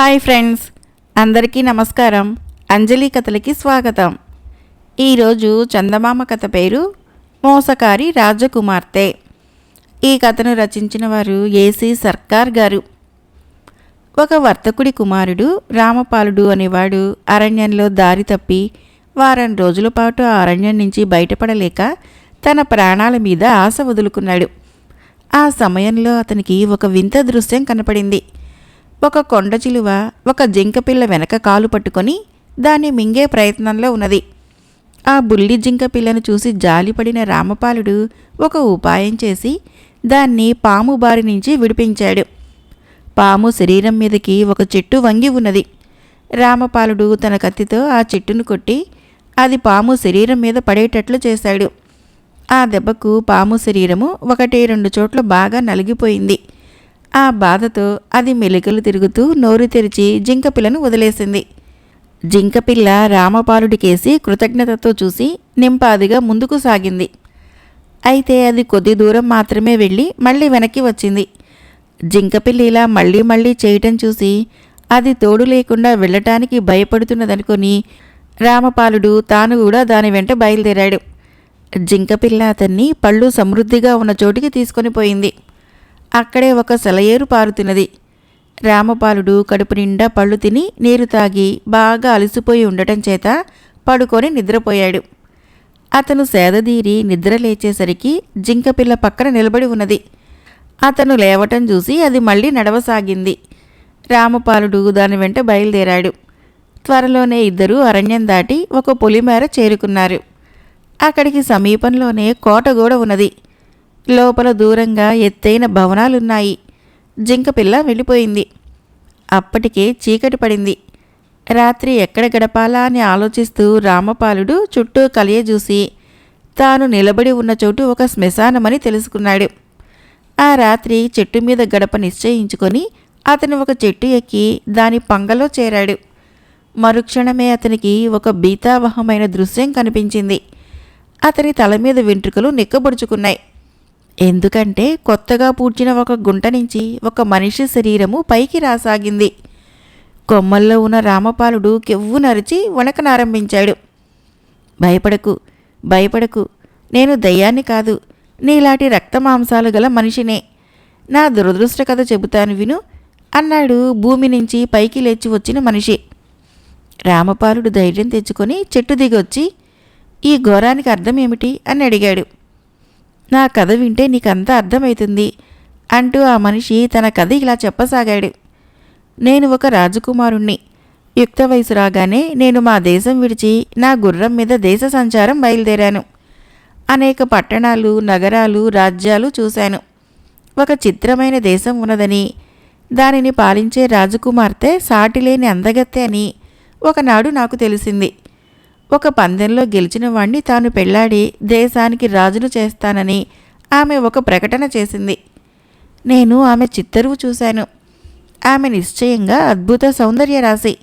Hi friends అందరికీ నమస్కారం. అంజలి కథలకి స్వాగతం. ఈరోజు చందమామ కథ పేరు మోసకారి రాజకుమార్తె. ఈ కథను రచించిన వారు ఏసీ సర్కార్ గారు. ఒక వర్తకుడి కుమారుడు రామపాలుడు అనేవాడు అరణ్యంలో దారి తప్పి వారం రోజుల పాటు ఆ అరణ్యం నుంచి బయటపడలేక తన ప్రాణాల మీద ఆశ వదులుకున్నాడు. ఆ సమయంలో అతనికి ఒక వింత దృశ్యం కనపడింది. ఒక కొండ చిలువ ఒక జింకపిల్ల వెనక కాలు పట్టుకొని దాన్ని మింగే ప్రయత్నంలో ఉన్నది. ఆ బుల్లి జింక పిల్లను చూసి జాలిపడిన రామపాలుడు ఒక ఉపాయం చేసి దాన్ని పాము బారి నుంచి విడిపించాడు. పాము శరీరం మీదకి ఒక చెట్టు వంగి ఉన్నది. రామపాలుడు తన కత్తితో ఆ చెట్టును కొట్టి అది పాము శరీరం మీద పడేటట్లు చేశాడు. ఆ దెబ్బకు పాము శరీరము ఒకటి రెండు చోట్ల బాగా నలిగిపోయింది. ఆ బాధతో అది మెలికలు తిరుగుతూ నోరు తెరిచి జింకపిల్లను వదిలేసింది. జింకపిల్ల రామపాలుడికేసి కృతజ్ఞతతో చూసి నింపాదిగా ముందుకు సాగింది. అయితే అది కొద్ది దూరం మాత్రమే వెళ్ళి మళ్ళీ వెనక్కి వచ్చింది. జింకపిల్లి ఇలా మళ్ళీ మళ్ళీ చేయటం చూసి అది తోడు లేకుండా వెళ్ళటానికి భయపడుతున్నదనుకొని రామపాలుడు తాను కూడా దాని వెంట బయలుదేరాడు. జింకపిల్ల అతన్ని పళ్ళు సమృద్ధిగా ఉన్న చోటికి తీసుకొని పోయింది. అక్కడే ఒక సెలయేరు పారుతున్నది రామపాలుడు కడుపు నిండా పళ్ళు తిని నీరు తాగి బాగా అలసిపోయి ఉండటం చేత పడుకొని నిద్రపోయాడు. అతను సేదదీరి నిద్ర లేచేసరికి జింకపిల్ల పక్కన నిలబడి ఉన్నది. అతను లేవటం చూసి అది మళ్ళీ నడవసాగింది. రామపాలుడు దాని వెంట బయలుదేరాడు. త్వరలోనే ఇద్దరూ అరణ్యం దాటి ఒక పొలిమేర చేరుకున్నారు. అక్కడికి సమీపంలోనే కోట కూడా ఉన్నది. లోపల దూరంగా ఎత్తైన భవనాలున్నాయి. జింకపిల్ల వెళ్ళిపోయింది. అప్పటికే చీకటి పడింది. రాత్రి ఎక్కడ గడపాలా అని ఆలోచిస్తూ రామపాలుడు చుట్టూ కలియజూసి తాను నిలబడి ఉన్న చోటు ఒక శ్మశానమని తెలుసుకున్నాడు. ఆ రాత్రి చెట్టు మీద గడప నిశ్చయించుకొని అతను ఒక చెట్టు ఎక్కి దాని పంగలో చేరాడు. మరుక్షణమే అతనికి ఒక బీతావహమైన దృశ్యం కనిపించింది. అతని తల మీద వెంట్రుకలు నిక్కబొడుచుకున్నాయి. ఎందుకంటే కొత్తగా పూడ్చిన ఒక గుంట నుంచి ఒక మనిషి శరీరము పైకి రాసాగింది. కొమ్మల్లో ఉన్న రామపాలుడు కెవ్వు నరిచి వణకనారంభించాడు భయపడకు భయపడకు నేను దయ్యాన్ని కాదు నీలాంటి రక్తమాంసాలు గల మనిషినే. నా దురదృష్ట కథ చెబుతాను విను అన్నాడు భూమి నుంచి పైకి లేచి వచ్చిన మనిషి. రామపాలుడు ధైర్యం తెచ్చుకొని చెట్టు దిగొచ్చి ఈ ఘోరానికి అర్థం ఏమిటి? అని అడిగాడు. నా కథ వింటే నీకంతా అర్థమవుతుంది అంటూ ఆ మనిషి తన కథ ఇలా చెప్పసాగాడు. నేను ఒక రాజకుమారుణ్ణి. యుక్త వయసు రాగానే నేను మా దేశం విడిచి నా గుర్రం మీద దేశ సంచారం బయలుదేరాను. అనేక పట్టణాలు నగరాలు రాజ్యాలు చూశాను. ఒక చిత్రమైన దేశం ఉన్నదని దానిని పాలించే రాజకుమార్తె సాటిలేని అందగత్తె అని ఒకనాడు నాకు తెలిసింది. ఒక పందెంలో గెలిచిన వాణ్ణి తాను పెళ్ళాడి దేశానికి రాజును చేస్తానని ఆమె ఒక ప్రకటన చేసింది. నేను ఆమె చిత్తరువు చూశాను. ఆమె నిశ్చయంగా అద్భుత సౌందర్య రాశి.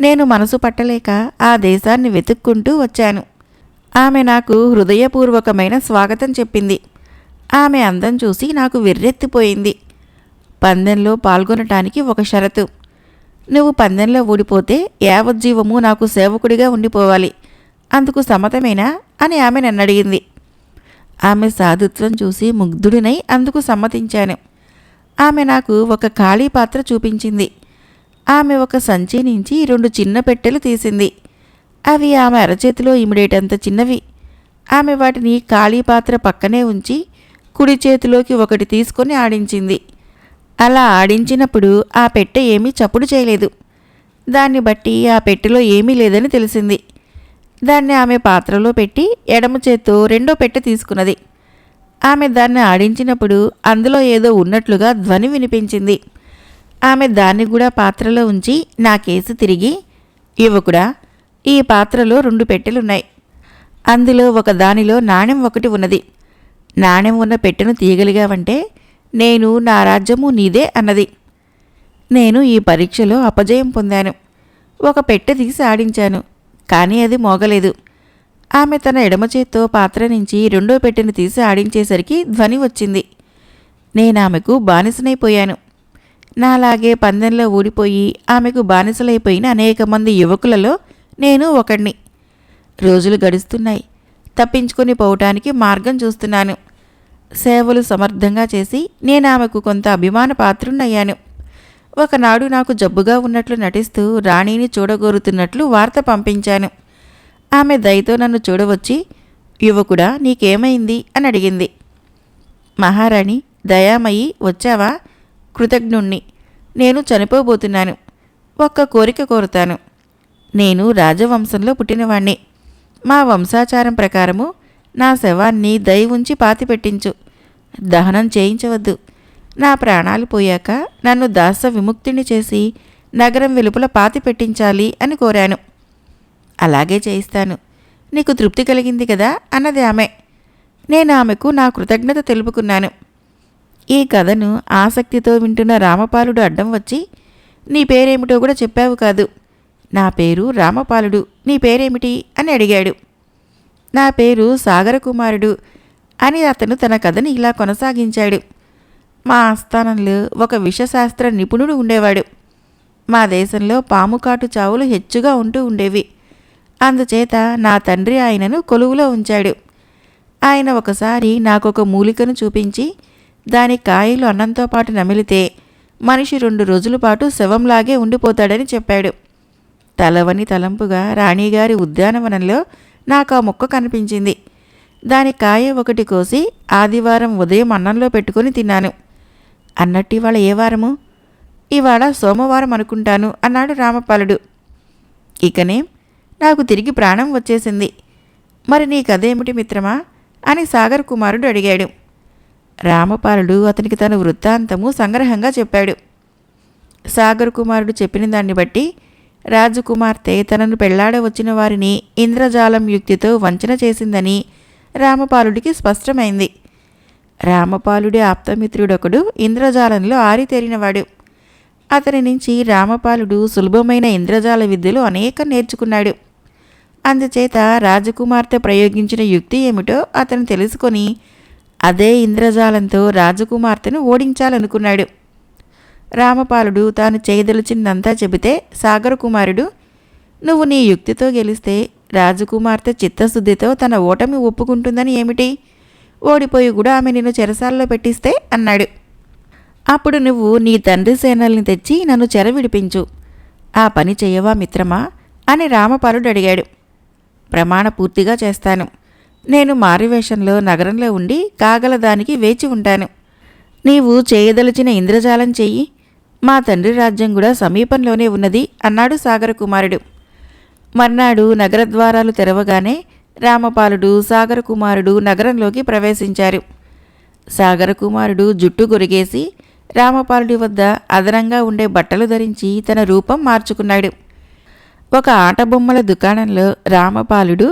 నేను మనసు పట్టలేక ఆ దేశాన్ని వెతుక్కుంటూ వచ్చాను. ఆమె నాకు హృదయపూర్వకమైన స్వాగతం చెప్పింది. ఆమె అందం చూసి నాకు విర్రెత్తిపోయింది. పందెంలో పాల్గొనటానికి ఒక షరతు. నువ్వు పందెంలో ఊడిపోతే యావజ్జీవము నాకు సేవకుడిగా ఉండిపోవాలి. అందుకు సమ్మతమేనా? అని ఆమె నన్నడిగింది ఆమె సాధుత్వం చూసి ముగ్ధుడినై అందుకు సమ్మతించాను. ఆమె నాకు ఒక ఖాళీ పాత్ర చూపించింది. ఆమె ఒక సంచి నుంచి రెండు చిన్న పెట్టెలు తీసింది. అవి ఆమె అరచేతిలో ఇమిడేటంత చిన్నవి. ఆమె వాటిని ఖాళీ పాత్ర పక్కనే ఉంచి కుడి చేతిలోకి ఒకటి తీసుకొని ఆడించింది. అలా ఆడించినప్పుడు ఆ పెట్టె ఏమీ చప్పుడు చేయలేదు. దాన్ని బట్టి ఆ పెట్టెలో ఏమీ లేదని తెలిసింది. దాన్ని ఆమె పాత్రలో పెట్టి ఎడమ చేత్తో రెండో పెట్టె తీసుకున్నది. ఆమె దాన్ని ఆడించినప్పుడు అందులో ఏదో ఉన్నట్లుగా ధ్వని వినిపించింది. ఆమె దాన్ని కూడా పాత్రలో ఉంచి నా కేసు తిరిగి యువకుడా ఈ పాత్రలో రెండు పెట్టెలున్నాయి. అందులో ఒక దానిలో నాణెం ఒకటి ఉన్నది. నాణెం ఉన్న పెట్టెను తీయగలిగావంటే నేను నా రాజ్యము నీదే అన్నది. నేను ఈ పరీక్షలో అపజయం పొందాను. ఒక పెట్టె తీసి ఆడించాను కానీ అది మోగలేదు. ఆమె తన ఎడమ చేత్తో పాత్ర నుంచి రెండో పెట్టెను తీసి ఆడించేసరికి ధ్వని వచ్చింది. నేనామెకు బానిసనైపోయాను. నాలాగే పందెంలో ఊడిపోయి ఆమెకు బానిసలైపోయిన అనేక మంది యువకులలో నేను ఒకడిని రోజులు గడుస్తున్నాయి. తప్పించుకొని పోవటానికి మార్గం చూస్తున్నాను. సేవలు సమర్థంగా చేసి నేను ఆమెకు కొంత అభిమాన పాత్రున్నయ్యాను ఒకనాడు నాకు జబ్బుగా ఉన్నట్లు నటిస్తూ రాణిని చూడగోరుతున్నట్లు వార్త పంపించాను. ఆమె దయతో నన్ను చూడవచ్చి యువకుడా నీకేమైంది? అని అడిగింది. మహారాణి దయామయి వచ్చావా? కృతజ్ఞుణ్ణి. నేను చనిపోబోతున్నాను. ఒక్క కోరిక కోరుతాను. నేను రాజవంశంలో పుట్టినవాణ్ణి. మా వంశాచారం ప్రకారము నా శవాన్ని దయ ఉంచి పాతిపెట్టించు. దహనం చేయించవద్దు. నా ప్రాణాలు పోయాక నన్ను దాస విముక్తిని చేసి నగరం వెలుపల పాతి పెట్టించాలి అని కోరాను. అలాగే చేయిస్తాను. నీకు తృప్తి కలిగింది కదా? అన్నది ఆమె. నేను ఆమెకు నా కృతజ్ఞత తెలుపుకున్నాను. ఈ కథను ఆసక్తితో వింటున్న రామపాలుడు అడ్డం వచ్చి నీ పేరేమిటో కూడా చెప్పావు కాదు. నా పేరు రామపాలుడు. నీ పేరేమిటి? అని అడిగాడు. నా పేరు సాగర కుమారుడు అని అతను తన కథని ఇలా కొనసాగించాడు. మా ఆస్థానంలో ఒక విషశాస్త్ర నిపుణుడు ఉండేవాడు. మా దేశంలో పాముకాటు చావులు హెచ్చుగా ఉంటూ ఉండేవి. అందుచేత నా తండ్రి ఆయనను కొలువులో ఉంచాడు. ఆయన ఒకసారి నాకొక మూలికను చూపించి దాని కాయలు అన్నంతో పాటు నమిలితే మనిషి రెండు రోజుల పాటు శవంలాగే ఉండిపోతాడని చెప్పాడు. తలవని తలంపుగా రాణిగారి ఉద్యానవనంలో నాకు ఆ ముక్క కనిపించింది. దాని కాయ ఒకటి కోసి ఆదివారం ఉదయం అన్నంలో పెట్టుకొని తిన్నాను. అన్నట్టు ఇవాళ ఏ వారము? ఇవాళ సోమవారం అనుకుంటాను అన్నాడు రామపాలుడు. ఇకనే నాకు తిరిగి ప్రాణం వచ్చేసింది. మరి నీ కథేమిటి మిత్రమా? అని సాగర్ కుమారుడు అడిగాడు. రామపాలుడు అతనికి తన వృత్తాంతము సంగ్రహంగా చెప్పాడు. సాగర్ కుమారుడు చెప్పిన దాన్ని బట్టి రాజకుమార్తె తనను పెళ్ళాడ వచ్చిన వారిని ఇంద్రజాలం యుక్తితో వంచన చేసిందని రామపాలుడికి స్పష్టమైంది. రామపాలుడి ఆప్తమిత్రుడొకడు ఇంద్రజాలంలో ఆరితేరినవాడు. అతని నుంచి రామపాలుడు సులభమైన ఇంద్రజాల విద్యలు అనేక నేర్చుకున్నాడు. అందుచేత రాజకుమార్తె ప్రయోగించిన యుక్తి ఏమిటో అతను తెలుసుకొని అదే ఇంద్రజాలంతో రాజకుమార్తెను ఓడించాలనుకున్నాడు. రామపాలుడు తాను చేయదలిచిందంతా చెబితే సాగర కుమారుడు నువ్వు నీ యుక్తితో గెలిస్తే రాజకుమార్తె చిత్తశుద్ధితో తన ఓటమి ఒప్పుకుంటుందని ఏమిటి? ఓడిపోయి కూడా ఆమె నిన్ను చెరసాల్లో పెట్టిస్తే అన్నాడు. అప్పుడు నువ్వు నీ తండ్రి సేనల్ని తెచ్చి నన్ను చెర విడిపించు. ఆ పని చేయవా మిత్రమా? అని రామపాలుడు అడిగాడు. ప్రమాణ పూర్తిగా చేస్తాను. నేను మారువేషంలో నగరంలో ఉండి కాగలదానికి వేచి ఉంటాను. నీవు చేయదలిచిన ఇంద్రజాలం చెయ్యి. మా తండ్రి రాజ్యం కూడా సమీపంలోనే ఉన్నది అన్నాడు సాగర కుమారుడు. మర్నాడు నగరద్వారాలు తెరవగానే రామపాలుడు సాగర కుమారుడు నగరంలోకి ప్రవేశించారు. సాగర కుమారుడు జుట్టు గొరిగేసి రామపాలుడి వద్ద అదనంగా ఉండే బట్టలు ధరించి తన రూపం మార్చుకున్నాడు. ఒక ఆటబొమ్మల దుకాణంలో రామపాలుడు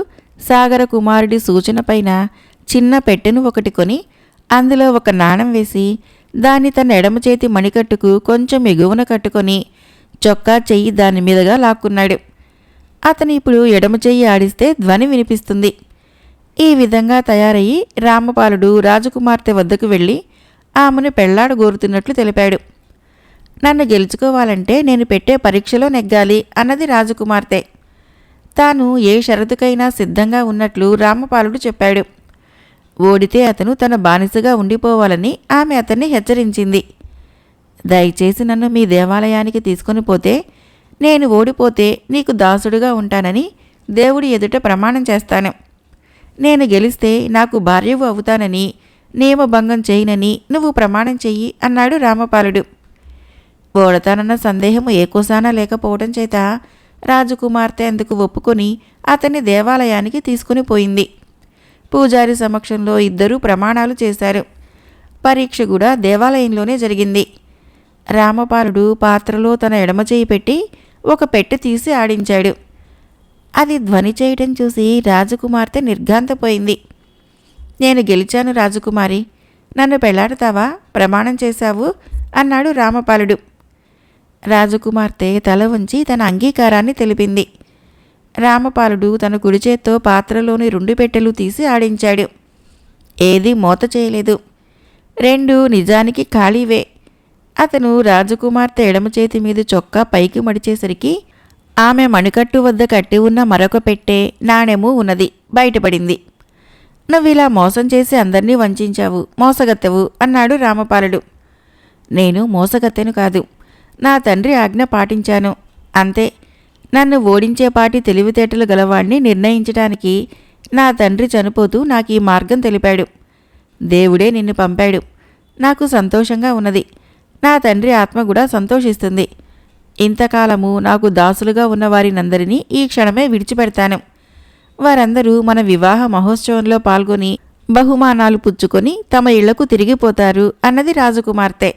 సాగర కుమారుడి సూచన పైన చిన్న పెట్టెను ఒకటి కొని అందులో ఒక నాణం వేసి దాన్ని తన ఎడమ చేతి మణికట్టుకు కొంచెం ఎగువన కట్టుకొని చొక్కా చెయ్యి దాని మీదుగా లాక్కున్నాడు. అతను ఇప్పుడు ఎడమ చెయ్యి ఆడిస్తే ధ్వని వినిపిస్తుంది. ఈ విధంగా తయారయ్యి రామపాలుడు రాజకుమార్తె వద్దకు వెళ్ళి ఆమెను పెళ్ళాడగోరుతున్నట్లు తెలిపాడు. నన్ను గెలుచుకోవాలంటే నేను పెట్టే పరీక్షలో నెగ్గాలి అన్నది రాజకుమార్తె. తాను ఏ షరతుకైనా సిద్ధంగా ఉన్నట్లు రామపాలుడు చెప్పాడు. ఓడితే అతను తన బానిసగా ఉండిపోవాలని ఆమె అతన్ని హెచ్చరించింది. దయచేసి నన్ను మీ దేవాలయానికి తీసుకొని పోతే నేను ఓడిపోతే నీకు దాసుడుగా ఉంటానని దేవుడి ఎదుట ప్రమాణం చేస్తాను. నేను గెలిస్తే నాకు భార్యవు అవుతానని నియమభంగం చేయనని నువ్వు ప్రమాణం చెయ్యి అన్నాడు రామపాలుడు. ఓడతానన్న సందేహము ఏకోసానా లేకపోవడం చేత రాజకుమార్తె అందుకు ఒప్పుకొని అతన్ని దేవాలయానికి తీసుకుని పోయింది. పూజారి సమక్షంలో ఇద్దరూ ప్రమాణాలు చేశారు. పరీక్ష కూడా దేవాలయంలోనే జరిగింది. రామపాలుడు పాత్రలో తన ఎడమ చేయి పెట్టి ఒక పెట్టె తీసి ఆడించాడు. అది ధ్వని చేయటం చూసి రాజకుమార్తె నిర్ఘాంతపోయింది. నేను గెలిచాను రాజకుమారి. నన్ను పెళ్ళాడతావా? ప్రమాణం చేశావు? అన్నాడు రామపాలుడు. రాజకుమార్తె తల వంచి తన అంగీకారాన్ని తెలిపింది. రామపాలుడు తన కుడి చేత్తో పాత్రలోని రెండు పెట్టెలు తీసి ఆడించాడు. ఏది మోత చేయలేదు. రెండు నిజానికి ఖాళీవే. అతను రాజకుమార్తె ఎడమ చేతి మీద చొక్కా పైకి మడిచేసరికి ఆమె మణికట్టు వద్ద కట్టి ఉన్న మరొక పెట్టే నాణెము ఉన్నది బయటపడింది. నువ్వు ఇలా మోసం చేసి అందరినీ వంచావు మోసగత్తెవు అన్నాడు రామపాలుడు. నేను మోసగత్తెను కాదు నా తండ్రి ఆజ్ఞ పాటించాను. అంతే. నన్ను ఓడించేపాటి తెలివితేటలు గలవాణ్ణి నిర్ణయించటానికి నా తండ్రి చనిపోతూ నాకు ఈ మార్గం తెలిపాడు. దేవుడే నిన్ను పంపాడు. నాకు సంతోషంగా ఉన్నది. నా తండ్రి ఆత్మ కూడా సంతోషిస్తుంది. ఇంతకాలము నాకు దాసులుగా ఉన్న వారినందరినీ ఈ క్షణమే విడిచిపెడతాను. వారందరూ మన వివాహ మహోత్సవంలో పాల్గొని బహుమానాలు పుచ్చుకొని తమ ఇళ్ళకు తిరిగిపోతారు అన్నది రాజకుమార్తె.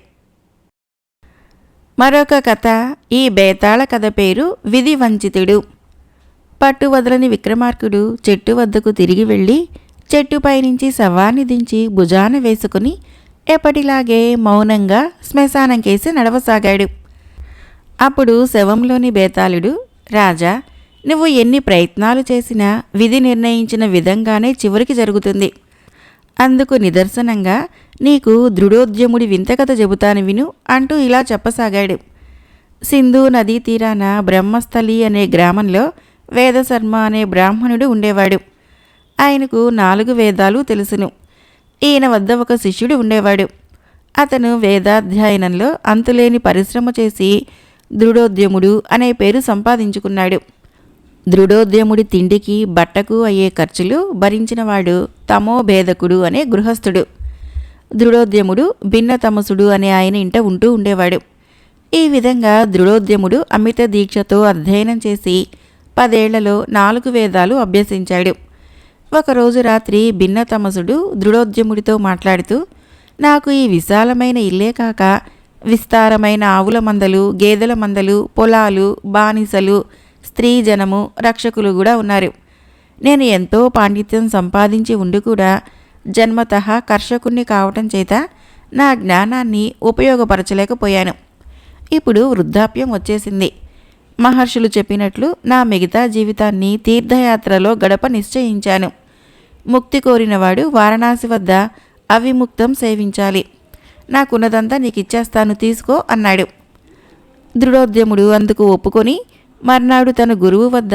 మరొక కథ ఈ బేతాళ కథ పేరు విధి వంచితుడు పట్టు వదలని విక్రమార్కుడు చెట్టు వద్దకు తిరిగి వెళ్ళి చెట్టుపై నుంచి శవాన్ని దించి భుజాన వేసుకుని ఎప్పటిలాగే మౌనంగా శ్మశానం కేసి నడవసాగాడు. అప్పుడు శవంలోని బేతాళుడు రాజా నువ్వు ఎన్ని ప్రయత్నాలు చేసినా విధి నిర్ణయించిన విధంగానే చివరికి జరుగుతుంది. అందుకు నిదర్శనంగా నీకు దృఢోద్యముడి వింతకథ చెబుతాను విను అంటూ ఇలా చెప్పసాగాడు. సింధు నదీ తీరాన బ్రహ్మస్థలి అనే గ్రామంలో వేదశర్మ అనే బ్రాహ్మణుడు ఉండేవాడు. ఆయనకు నాలుగు వేదాలు తెలుసును. ఈయన వద్ద ఒక శిష్యుడు ఉండేవాడు. అతను వేదాధ్యయనంలో అంతులేని పరిశ్రమ చేసి దృఢోద్యముడు అనే పేరు సంపాదించుకున్నాడు. దృఢోద్యముడి తిండికి బట్టకు అయ్యే ఖర్చులు భరించినవాడు తమో భేదకుడు అనే గృహస్థుడు. దృఢోద్యముడు భిన్నతమసుడు అనే ఆయన ఇంట ఉంటూ ఉండేవాడు. ఈ విధంగా దృఢోద్యముడు అమిత దీక్షతో అధ్యయనం చేసి పదేళ్ళలో నాలుగు వేదాలు అభ్యసించాడు. ఒకరోజు రాత్రి భిన్నతమసుడు దృఢోద్యముడితో మాట్లాడుతూ నాకు ఈ విశాలమైన ఇల్లే కాక విస్తారమైన ఆవుల మందలు గేదెల మందలు పొలాలు బానిసలు స్త్రీ జనము రక్షకులు కూడా ఉన్నారు. నేను ఎంతో పాండిత్యం సంపాదించి ఉండి కూడా జన్మత కర్షకుణ్ణి కావటం చేత నా జ్ఞానాన్ని ఉపయోగపరచలేకపోయాను. ఇప్పుడు వృద్ధాప్యం వచ్చేసింది. మహర్షులు చెప్పినట్లు నా మిగతా జీవితాన్ని తీర్థయాత్రలో గడప నిశ్చయించాను. ముక్తి కోరినవాడు వారణాసి వద్ద అవిముక్తం సేవించాలి. నాకున్నదంతా నీకు ఇచ్చేస్తాను తీసుకో అన్నాడు. దృఢోద్యముడు అందుకు ఒప్పుకొని మర్నాడు తన గురువు వద్ద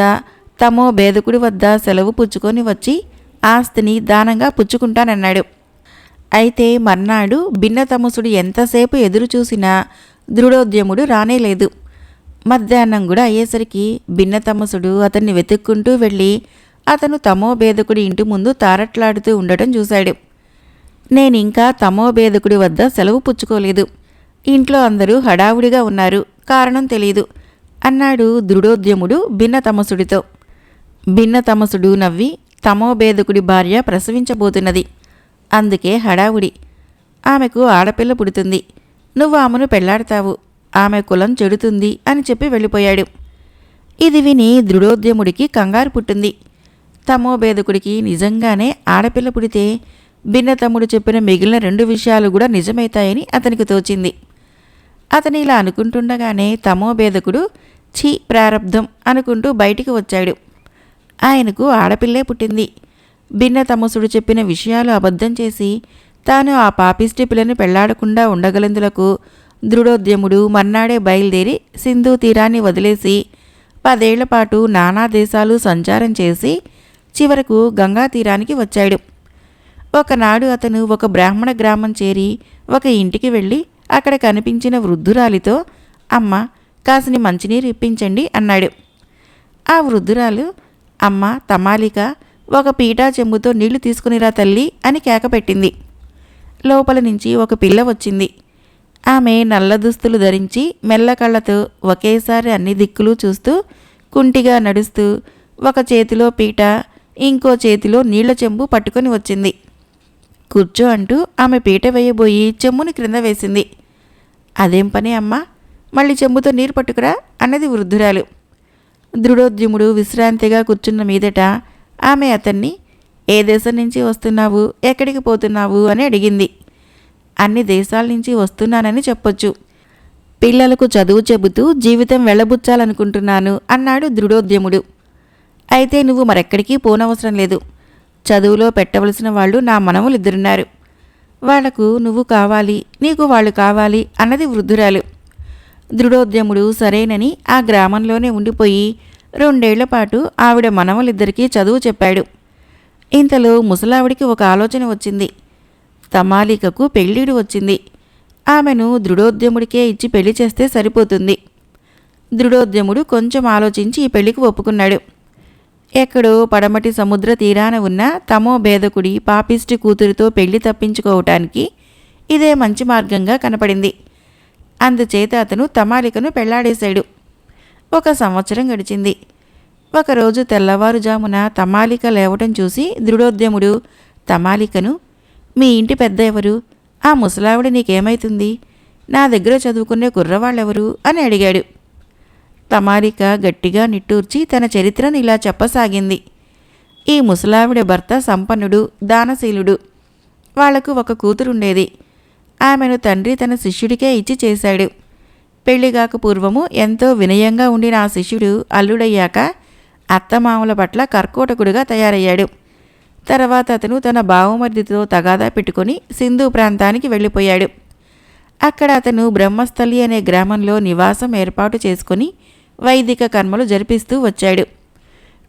తమో భేదకుడి వద్ద సెలవు పుచ్చుకొని వచ్చి ఆస్తిని దానంగా పుచ్చుకుంటానన్నాడు. అయితే మర్నాడు భిన్నతమసుడు ఎంతసేపు ఎదురు చూసినా దృఢోద్యముడు రానేలేదు మధ్యాహ్నం కూడా అయ్యేసరికి భిన్నతమసుడు అతన్ని వెతుక్కుంటూ వెళ్ళి అతను తమోభేదకుడి ఇంటి ముందు తారట్లాడుతూ ఉండటం చూశాడు. నేనింకా తమోభేదకుడి వద్ద సెలవు పుచ్చుకోలేదు. ఇంట్లో అందరూ హడావుడిగా ఉన్నారు. కారణం తెలియదు అన్నాడు దృఢోద్యముడు భిన్నతమసుడితో. భిన్నతమసుడు నవ్వి తమోబేదకుడి భార్య ప్రసవించబోతున్నది. అందుకే హడావుడి. ఆమెకు ఆడపిల్ల పుడుతుంది. నువ్వు ఆమెను పెళ్ళాడతావు. ఆమె కులం చెడుతుంది అని చెప్పి వెళ్ళిపోయాడు. ఇది విని దృఢోద్యముడికి కంగారు పుట్టింది. తమోబేదకుడికి నిజంగానే ఆడపిల్ల పుడితే భిన్నతమ్ముడు చెప్పిన మిగిలిన రెండు విషయాలు కూడా నిజమైతాయని అతనికి తోచింది. అతని ఇలా అనుకుంటుండగానే తమోబేదకుడు ఛీ ప్రారబ్ధం అనుకుంటూ బయటికి వచ్చాడు. ఆయనకు ఆడపిల్లే పుట్టింది. భిన్న తమసుడు చెప్పిన విషయాలు అబద్ధం చేసి తాను ఆ పాపిష్టి పిల్లని పెళ్ళాడకుండా ఉండగలందులకు దృఢోద్యముడు మర్నాడే బయలుదేరి సింధు తీరాన్ని వదిలేసి పదేళ్ళ పాటు నానా దేశాలు సంచారం చేసి చివరకు గంగా తీరానికి వచ్చాడు. ఒకనాడు అతను ఒక బ్రాహ్మణ గ్రామం చేరి ఒక ఇంటికి వెళ్ళి అక్కడ కనిపించిన వృద్ధురాలితో అమ్మ కాసిని మంచినీరు ఇప్పించండి అన్నాడు. ఆ వృద్ధురాలు అమ్మ తమాలిక ఒక పీటా చెంబుతో నీళ్ళు తీసుకునిరా తల్లి అని కేకపెట్టింది లోపల నుంచి ఒక పిల్ల వచ్చింది. ఆమె నల్ల దుస్తులు ధరించి మెల్లకళ్ళతో ఒకేసారి అన్ని దిక్కులు చూస్తూ కుంటిగా నడుస్తూ ఒక చేతిలో పీట ఇంకో చేతిలో నీళ్ళ చెంబు పట్టుకొని వచ్చింది. కూర్చో అంటూ ఆమె పీట వేయబోయి చెమ్ముని క్రింద వేసింది. అదేం పని అమ్మా? మళ్ళీ చెంబుతో నీరు పట్టుకురా? అన్నది వృద్ధురాలు. దృఢోద్యముడు విశ్రాంతిగా కూర్చున్న మీదట ఆమె అతన్ని ఏ దేశం నుంచి వస్తున్నావు? ఎక్కడికి పోతున్నావు? అని అడిగింది. అన్ని దేశాల నుంచి వస్తున్నానని చెప్పొచ్చు. పిల్లలకు చదువు చెబుతూ జీవితం వెళ్ళబుచ్చాలనుకుంటున్నాను అన్నాడు దృఢోద్యముడు. అయితే నువ్వు మరెక్కడికి పోనవసరం లేదు. చదువులో పెట్టవలసిన వాళ్ళు నా మనములు ఇద్దరున్నారు వాళ్ళకు నువ్వు కావాలి నీకు వాళ్ళు కావాలి అన్నది వృద్ధురాలు. దృఢోద్యముడు సరేనని ఆ గ్రామంలోనే ఉండిపోయి రెండేళ్ళ పాటు ఆవిడ మనవలిద్దరికీ చదువు చెప్పాడు. ఇంతలో ముసలావిడికి ఒక ఆలోచన వచ్చింది. తమాలికకు పెళ్ళిడు వచ్చింది. ఆమెను దృఢోద్యముడికే ఇచ్చి పెళ్ళి చేస్తే సరిపోతుంది. దృఢోద్యముడు కొంచెం ఆలోచించి ఈ పెళ్ళికి ఒప్పుకున్నాడు. ఎక్కడో పడమటి సముద్ర తీరాన ఉన్న తమో భేదకుడి పాపిష్టి కూతురితో పెళ్ళి తప్పించుకోవటానికి ఇదే మంచి మార్గంగా కనపడింది. అందుచేత అతను తమాలికను పెళ్ళాడేశాడు. ఒక సంవత్సరం గడిచింది. ఒకరోజు తెల్లవారుజామున తమాలిక లేవటం చూసి దృఢోద్యముడు తమాలికను? మీ ఇంటి పెద్ద ఎవరు? ఆ ముసలావిడ నీకేమైతుంది? నా దగ్గర చదువుకునే కుర్రవాళ్ళెవరు? అని అడిగాడు. తమాలిక గట్టిగా నిట్టూర్చి తన చరిత్రను ఇలా చెప్పసాగింది. ఈ ముసలావిడ భర్త సంపన్నుడు దానశీలుడు. వాళ్ళకు ఒక కూతురుండేది. ఆమెను తండ్రి తన శిష్యుడికే ఇచ్చి చేశాడు. పెళ్ళిగాక పూర్వము ఎంతో వినయంగా ఉండిన ఆ శిష్యుడు అల్లుడయ్యాక అత్తమామల పట్ల కర్కోటకుడుగా తయారయ్యాడు. తర్వాత అతను తన బావమర్దితో తగాదా పెట్టుకొని సింధు ప్రాంతానికి వెళ్ళిపోయాడు. అక్కడ అతను బ్రహ్మస్థలి అనే గ్రామంలో నివాసం ఏర్పాటు చేసుకొని వైదిక కర్మలు జరిపిస్తూ వచ్చాడు.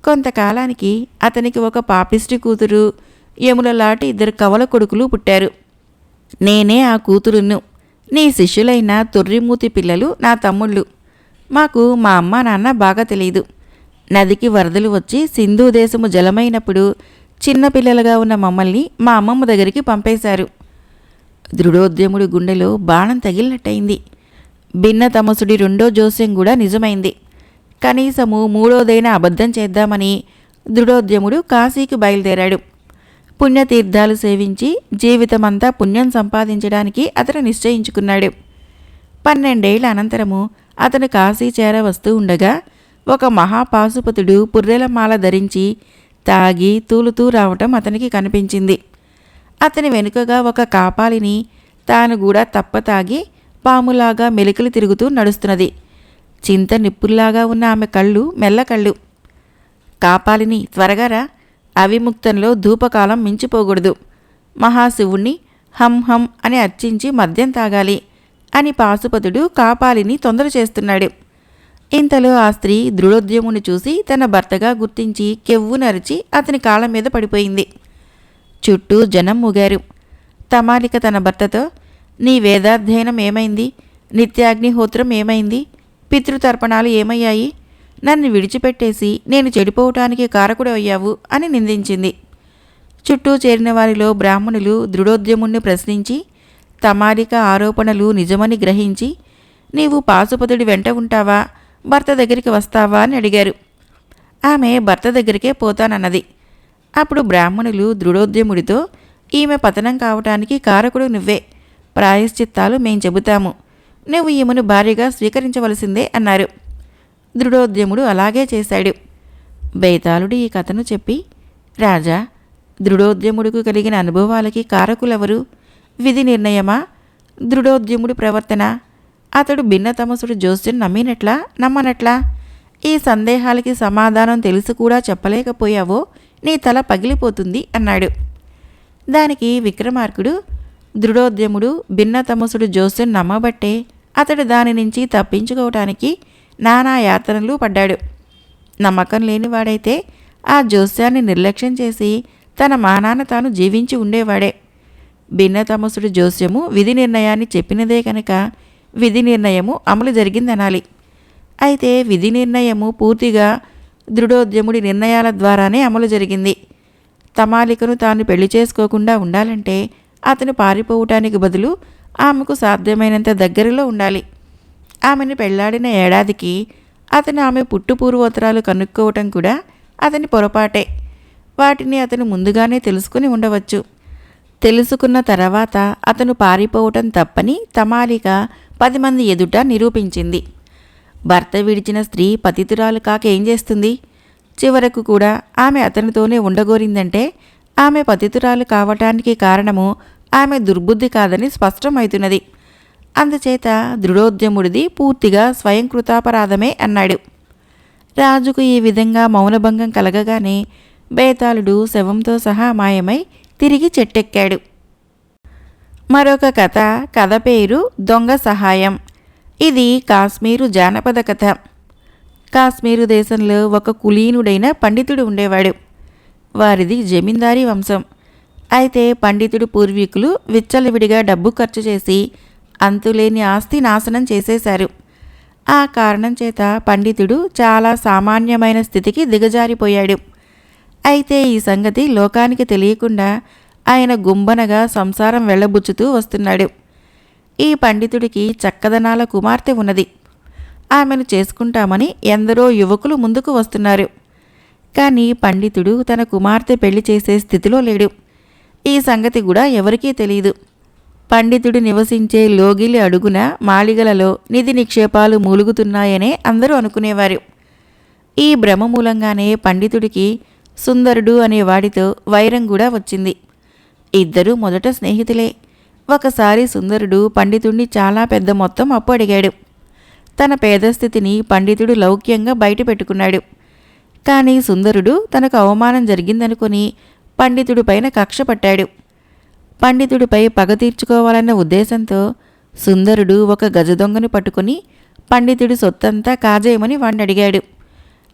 కొంతకాలానికి అతనికి ఒక పాపిష్టి కూతురు యములలాంటి ఇద్దరు కవల కొడుకులు పుట్టారు. నేనే ఆ కూతురును. నీ శిష్యులైన తొర్రిమూతి పిల్లలు నా తమ్ముళ్ళు. మాకు మా అమ్మ నాన్న బాగా తెలియదు నదికి వరదలు వచ్చి సింధు దేశము జలమైనప్పుడు చిన్నపిల్లలుగా ఉన్న మమ్మల్ని మా అమ్మమ్మ దగ్గరికి పంపేశారు. దృఢోద్యముడి గుండెలో బాణం తగిలినట్టయింది. భిన్న తమసుడి రెండో జోస్యం కూడా నిజమైంది. కనీసము మూడోదైన అబద్ధం చేద్దామని దృఢోద్యముడు కాశీకి బయలుదేరాడు. పుణ్యతీర్థాలు సేవించి జీవితమంతా పుణ్యం సంపాదించడానికి అతను నిశ్చయించుకున్నాడు. పన్నెండేళ్ళ అనంతరము అతను కాశీ చేర వస్తూ ఉండగా ఒక మహాపాశుపతుడు పుర్రెల మాల ధరించి తాగి తూలుతూ రావటం అతనికి కనిపించింది. అతని వెనుకగా ఒక కాపాలిని తాను కూడా తప్ప తాగి పాములాగా మెలికలు తిరుగుతూ నడుస్తున్నది. చింత నిప్పుల్లాగా ఉన్న ఆమె కళ్ళు మెల్లకళ్ళు. కాపాలిని త్వరగా రా అవిముక్తంలో ధూపకాలం మించిపోకూడదు. మహాశివుణ్ణి హం హం అని అర్చించి మద్యం తాగాలి అని పాశుపతుడు కాపాలిని తొందర చేస్తున్నాడు. ఇంతలో ఆ స్త్రీ దృఢోద్యముని చూసి తన భర్తగా గుర్తించి కెవ్వు నరిచి అతని కాళ్ళ మీద పడిపోయింది. చుట్టూ జనం మూగారు. తమాలిక తన భర్తతో నీ వేదాధ్యయనం ఏమైంది? నిత్యాగ్నిహోత్రం ఏమైంది? పితృతర్పణాలు ఏమయ్యాయి? నన్ను విడిచిపెట్టేసి నేను చెడిపోవటానికి కారకుడు అయ్యావు అని నిందించింది. చుట్టూ చేరిన వారిలో బ్రాహ్మణులు దృఢోద్యముణ్ణి ప్రశ్నించి తమాలిక ఆరోపణలు నిజమని గ్రహించి నీవు పాశుపతుడి వెంట ఉంటావా? భర్త దగ్గరికి వస్తావా? అని అడిగారు. ఆమె భర్త దగ్గరికే పోతానన్నది. అప్పుడు బ్రాహ్మణులు దృఢోద్యముడితో ఈమె పతనం కావటానికి కారకుడు నువ్వే. ప్రాయశ్చిత్తాలు మేం చెబుతాము. నువ్వు ఈమెను భార్యగా స్వీకరించవలసిందే అన్నారు. దృఢోద్యముడు అలాగే చేశాడు. బేతాళుడు ఈ కథను చెప్పి రాజా దృఢోద్యముడికి కలిగిన అనుభవాలకి కారకులెవరు? విధి నిర్ణయమా? దృఢోద్యముడి ప్రవర్తన? అతడు భిన్నతమసుడు జోస్యం నమ్మినట్లా నమ్మనట్లా? ఈ సందేహాలకి సమాధానం తెలిసి కూడా చెప్పలేకపోయావో నీ తల పగిలిపోతుంది అన్నాడు. దానికి విక్రమార్కుడు దృఢోద్యముడు భిన్నతమసుడు జోస్యం నమ్మబట్టే అతడు దాని నుంచి తప్పించుకోవటానికి నానా యాతనలు పడ్డాడు. నమ్మకం లేనివాడైతే ఆ జోస్యాన్ని నిర్లక్ష్యం చేసి తన మానాన తాను జీవించి ఉండేవాడే. భిన్నతమసుడు జోస్యము విధి నిర్ణయాన్ని చెప్పినదే కనుక విధి నిర్ణయము అమలు జరిగిందనాలి. అయితే విధి నిర్ణయము పూర్తిగా దృఢోద్యముడి నిర్ణయాల ద్వారానే అమలు జరిగింది. తమాలికను తాను పెళ్ళి చేసుకోకుండా ఉండాలంటే అతను పారిపోవటానికి బదులు ఆమెకు సాధ్యమైనంత దగ్గరలో ఉండాలి. ఆమెను పెళ్ళాడిన ఏడాదికి అతను ఆమె పుట్టుపూర్వోత్తరాలు కనుక్కోవటం కూడా అతని పొరపాటే. వాటిని అతను ముందుగానే తెలుసుకుని ఉండవచ్చు. తెలుసుకున్న తర్వాత అతను పారిపోవటం తప్పని తమాలిక పది మంది ఎదుట నిరూపించింది. భర్త విడిచిన స్త్రీ పతితురాలు కాక ఏం చేస్తుంది? చివరకు కూడా ఆమె అతనితోనే ఉండగోరిందంటే ఆమె పతితురాలు కావటానికి కారణము ఆమె దుర్బుద్ధి కాదని స్పష్టమవుతున్నది. అందుచేత దృఢోద్యముడిది పూర్తిగా స్వయంకృతాపరాధమే అన్నాడు. రాజుకు ఈ విధంగా మౌనభంగం కలగగానే బేతాళుడు శవంతో సహా మాయమై తిరిగి చెట్టెక్కాడు. మరొక కథ కథ పేరు దొంగ సహాయం. ఇది కాశ్మీరు జానపద కథ. కాశ్మీరు దేశంలో ఒక కులీనుడైన పండితుడు ఉండేవాడు. వారిది జమీందారీ వంశం. అయితే పండితుడు పూర్వీకులు విచ్చలవిడిగా డబ్బు ఖర్చు చేసి అంతులేని ఆస్తి నాశనం చేసేశారు. ఆ కారణం చేత పండితుడు చాలా సామాన్యమైన స్థితికి దిగజారిపోయాడు. అయితే ఈ సంగతి లోకానికి తెలియకుండా ఆయన గుంబనగా సంసారం వెళ్ళబుచ్చుతూ వస్తున్నాడు. ఈ పండితుడికి చక్కదనాల కుమార్తె ఉన్నది. ఆమెను చేసుకుంటామని ఎందరో యువకులు ముందుకు వస్తున్నారు. కానీ పండితుడు తన కుమార్తె పెళ్ళి చేసే స్థితిలో లేడు. ఈ సంగతి కూడా ఎవరికీ తెలియదు. పండితుడు నివసించే లోగిలి అడుగున మాళిగలలో నిధి నిక్షేపాలు మూలుగుతున్నాయనే అందరూ అనుకునేవారు. ఈ భ్రమ మూలంగానే పండితుడికి సుందరుడు అనే వాడితో వైరం కూడా వచ్చింది. ఇద్దరూ మొదట స్నేహితులే. ఒకసారి సుందరుడు పండితుడిని చాలా పెద్ద మొత్తం అప్పు అడిగాడు. తన పేదస్థితిని పండితుడు లౌక్యంగా బయట పెట్టుకున్నాడు. కానీ సుందరుడు తనకు అవమానం జరిగిందనుకుని పండితుడి పైన కక్ష పట్టాడు. పండితుడిపై పగ తీర్చుకోవాలన్న ఉద్దేశంతో సుందరుడు ఒక గజ దొంగను పట్టుకుని పండితుడి సొత్తంతా కాజేయమని వాణ్ణడిగాడు.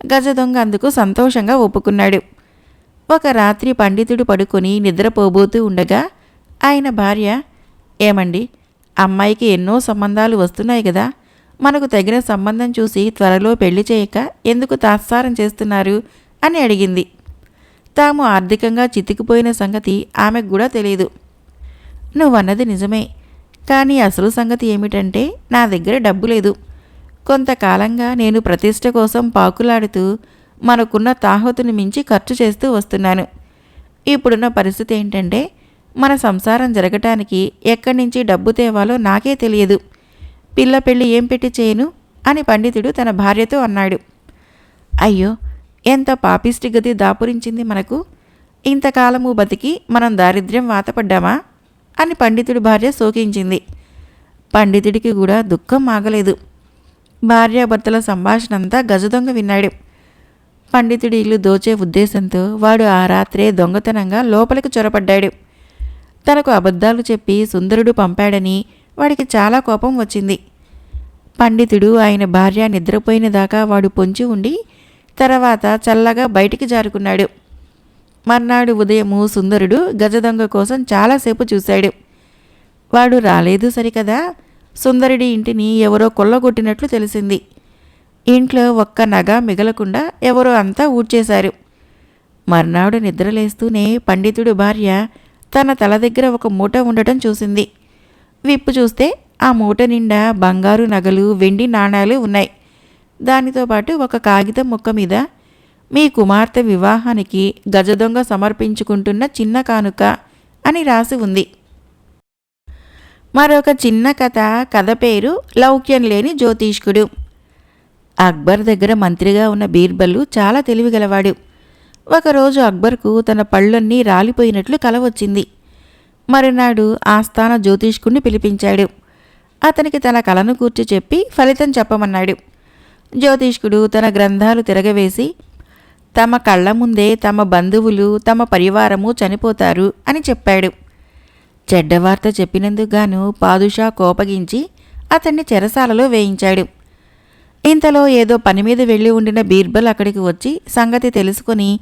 గజదొంగ గజ దొంగ అందుకు సంతోషంగా ఒప్పుకున్నాడు. ఒక రాత్రి పండితుడు పడుకొని నిద్రపోబోతూ ఉండగా ఆయన భార్య ఏమండి అమ్మాయికి ఎన్నో సంబంధాలు వస్తున్నాయి కదా మనకు తగిన సంబంధం చూసి త్వరలో పెళ్ళి చేయక ఎందుకు తాత్సారం చేస్తున్నారు? అని అడిగింది. తాము ఆర్థికంగా చితికిపోయిన సంగతి ఆమెకు కూడా తెలియదు నువ్వన్నది నిజమే. కానీ అసలు సంగతి ఏమిటంటే నా దగ్గర డబ్బు లేదు. కొంతకాలంగా నేను ప్రతిష్ట కోసం పాకులాడుతూ మనకున్న తాహతుని మించి ఖర్చు చేస్తూ వస్తున్నాను. ఇప్పుడున్న పరిస్థితి ఏంటంటే మన సంసారం జరగటానికి ఎక్కడి నుంచి డబ్బు తేవాలో నాకే తెలియదు. పిల్ల పెళ్ళి ఏం పెట్టి చేయను? అని పండితుడు తన భార్యతో అన్నాడు. అయ్యో ఎంత పాపిష్టి గది దాపురించింది మనకు. ఇంతకాలము బతికి మనం దారిద్ర్యం వాతపడ్డామా అని పండితుడి భార్య శోకించింది. పండితుడికి కూడా దుఃఖం ఆగలేదు. భార్యాభర్తల సంభాషణ అంతా గజదొంగ విన్నాడు. పండితుడి ఇల్లు దోచే ఉద్దేశంతో వాడు ఆ రాత్రే దొంగతనంగా లోపలికి చొరపడ్డాడు. తనకు అబద్ధాలు చెప్పి సుందరుడు పంపాడని వాడికి చాలా కోపం వచ్చింది. పండితుడు ఆయన భార్య నిద్రపోయిన దాకా వాడు పొంచి ఉండి తర్వాత చల్లగా బయటికి జారుకున్నాడు. మర్నాడు ఉదయము సుందరుడు గజదొంగ కోసం చాలాసేపు చూశాడు. వాడు రాలేదు సరికదా? సుందరుడి ఇంటిని ఎవరో కొల్లగొట్టినట్లు తెలిసింది. ఇంట్లో ఒక్క నగ మిగలకుండా ఎవరో అంతా ఊడ్చేశారు. మర్నాడు నిద్రలేస్తూనే పండితుడు భార్య తన తల దగ్గర ఒక మూట ఉండటం చూసింది. విప్పు చూస్తే ఆ మూట నిండా బంగారు నగలు వెండి నాణాలు ఉన్నాయి. దానితో పాటు ఒక కాగితం ముక్క మీద మీ కుమార్తె వివాహానికి గజదొంగ సమర్పించుకుంటున్న చిన్న కానుక అని రాసి ఉంది. మరొక చిన్న కథ కథ పేరు లౌక్యం లేని జ్యోతిష్కుడు. అక్బర్ దగ్గర మంత్రిగా ఉన్న బీర్బల్లు చాలా తెలివిగలవాడు. ఒకరోజు అక్బర్కు తన పళ్ళన్నీ రాలిపోయినట్లు కల వచ్చింది. మరునాడు ఆస్థాన జ్యోతిష్కుణ్ణి పిలిపించాడు. అతనికి తన కలను కూర్చి చెప్పి ఫలితం చెప్పమన్నాడు. జ్యోతిష్కుడు తన గ్రంథాలు తిరగవేసి తమ కళ్ళ ముందే తమ బంధువులు తమ పరివారము చనిపోతారు అని చెప్పాడు. చెడ్డవార్త చెప్పినందుకుగాను పాదుషా కోపగించి అతన్ని చెరసాలలో వేయించాడు. ఇంతలో ఏదో పని మీద వెళ్ళి ఉండిన బీర్బల్ అక్కడికి వచ్చి సంగతి తెలుసుకుని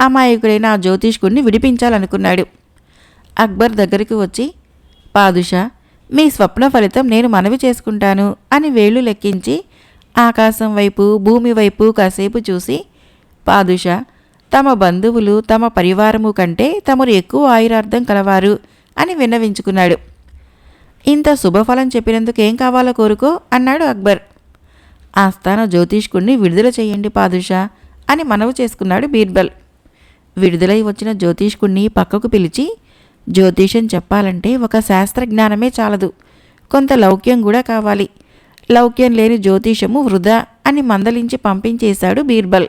అమాయకుడైన ఆ జ్యోతిష్కుడిని విడిపించాలనుకున్నాడు. అక్బర్ దగ్గరికి వచ్చి పాదుషా మీ స్వప్న ఫలితం నేను మనవి చేసుకుంటాను అని వేళ్ళు లెక్కించి ఆకాశం వైపు భూమి వైపు కాసేపు చూసి పాదుష. తమ బంధువులు తమ పరివారము కంటే తమరు ఎక్కువ ఆయురార్థం కలవారు అని విన్నవించుకున్నాడు. ఇంత శుభఫలం చెప్పినందుకు ఏం కావాలో కోరుకో అన్నాడు అక్బర్. ఆస్థాన జ్యోతిష్కుణ్ణి విడుదల చేయండి పాదుషా అని మనవి చేసుకున్నాడు బీర్బల్. విడుదలై వచ్చిన జ్యోతిష్కుణ్ణి పక్కకు పిలిచి జ్యోతిషం చెప్పాలంటే ఒక శాస్త్రజ్ఞానమే చాలదు. కొంత లౌక్యం కూడా కావాలి. లౌక్యం లేని జ్యోతిషము వృధా అని మందలించి పంపించేశాడు బీర్బల్.